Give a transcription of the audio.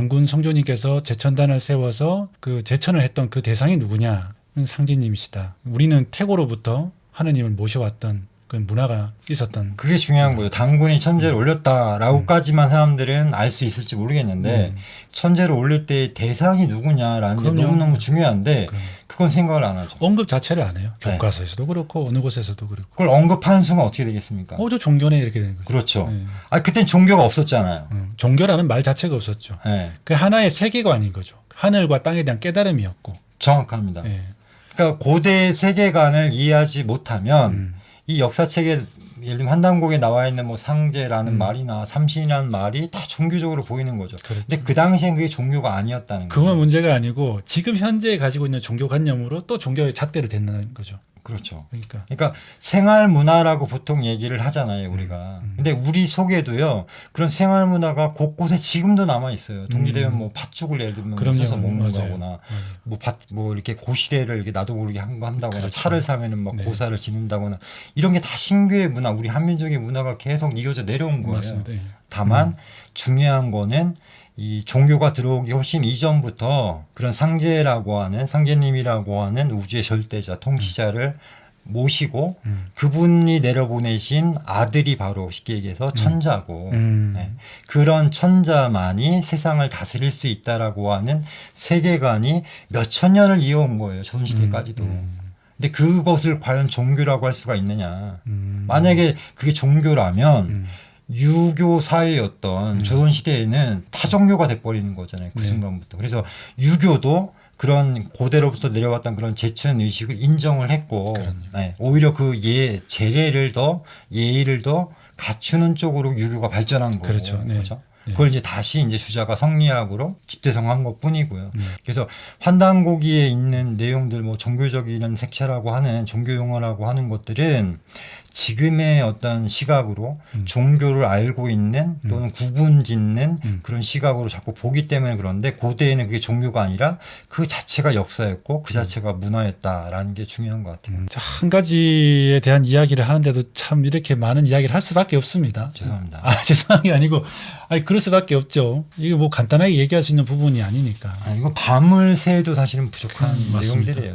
장군 성조님께서 제천단을 세워서 그 제천을 했던 그 대상이 누구냐는 상제님이시다. 우리는 태고로부터 하느님을 모셔왔던 그 문화가 있었던 그게 중요한 거예요. 당군이 천재를 올렸다라고까지만 사람들은 알 수 있을지 모르겠는데 음. 천재를 올릴 때 대상이 누구냐라는 게 그럼요. 너무너무 중요한데 그럼. 그건 생각을 안 하죠. 언급 자체를 안 해요. 네. 교과서에서도 그렇고 어느 곳에서도 그렇고. 그걸 언급하는 순간 어떻게 되겠습니까? 어, 저 종교네 이렇게 되는 거죠. 그렇죠. 네. 아 그땐 종교가 없었잖아요. 음, 종교라는 말 자체가 없었죠. 네, 그 하나의 세계관인 거죠. 하늘과 땅에 대한 깨달음이었고. 정확합니다. 예. 그러니까 고대 세계관을 이해하지 못하면 음. 이 역사책에 예를 들면 한당곡에 나와 있는 뭐 상제라는 음. 말이나 삼신이라는 말이 다 종교적으로 보이는 거죠. 그렇죠. 근데 그 당시엔 그게 종교가 아니었다는 거죠. 그건 문제가 아니고 지금 현재 가지고 있는 종교 관념으로 또 종교의 잣대를 댄다는 거죠. 그렇죠. 그러니까 그러니까 생활 문화라고 보통 얘기를 하잖아요, 우리가. 음. 근데 우리 속에도요. 그런 생활 문화가 곳곳에 지금도 남아 있어요. 동지되면 음. 뭐 팥죽을 예를 들면 그럼요. 써서 먹는 맞아요. 거거나 음. 뭐밭 뭐 이렇게 고시대를 이렇게 나도 모르게 한 거 한다거나 그렇죠. 차를 사면은 막 네. 고사를 지는다거나 이런 게 다 신교의 문화, 우리 한민족의 문화가 계속 이어져 내려온 거예요. 맞습니다. 예. 다만 중요한 거는 이 종교가 들어오기 훨씬 이전부터 그런 상제라고 하는 상제님이라고 하는 우주의 절대자 통치자를 모시고 음. 그분이 내려보내신 아들이 바로 쉽게 얘기해서 천자고 음. 네. 그런 천자만이 세상을 다스릴 수 있다라고 하는 세계관이 몇 천 년을 이어온 거예요 조선시대까지도 음. 근데 그것을 과연 종교라고 할 수가 있느냐 음. 만약에 그게 종교라면 음. 유교 사회였던 조선 시대에는 타종교가 돼버리는 거잖아요 그 네. 순간부터 그래서 유교도 그런 고대로부터 내려왔던 그런 제천 의식을 인정을 했고. 네, 오히려 그 예 제례를 더 예의를 더 갖추는 쪽으로 유교가 발전한 거고 그렇죠. 네. 그렇죠? 네. 그걸 이제 다시 이제 주자가 성리학으로 집대성한 것 뿐이고요. 음. 그래서 환단고기에 있는 내용들 뭐 종교적인 색채라고 하는 종교 용어라고 하는 것들은 지금의 어떤 시각으로 음. 종교를 알고 있는 또는 구분 짓는 음. 그런 시각으로 자꾸 보기 때문에 그런데 고대에는 그게 종교가 아니라 그 자체가 역사였고 그 자체가 문화였다라는 게 중요한 것 같아요. 음, 자, 한 가지에 대한 이야기를 하는데도 참 이렇게 많은 이야기를 할 수밖에 없습니다. 죄송합니다. 아, 죄송한 게 아니고, 아니, 그럴 수밖에 없죠. 이게 뭐 간단하게 얘기할 수 있는 부분이 아니니까. 아, 이거 밤을 새도 사실은 부족한 음, 맞습니다. 내용들이에요.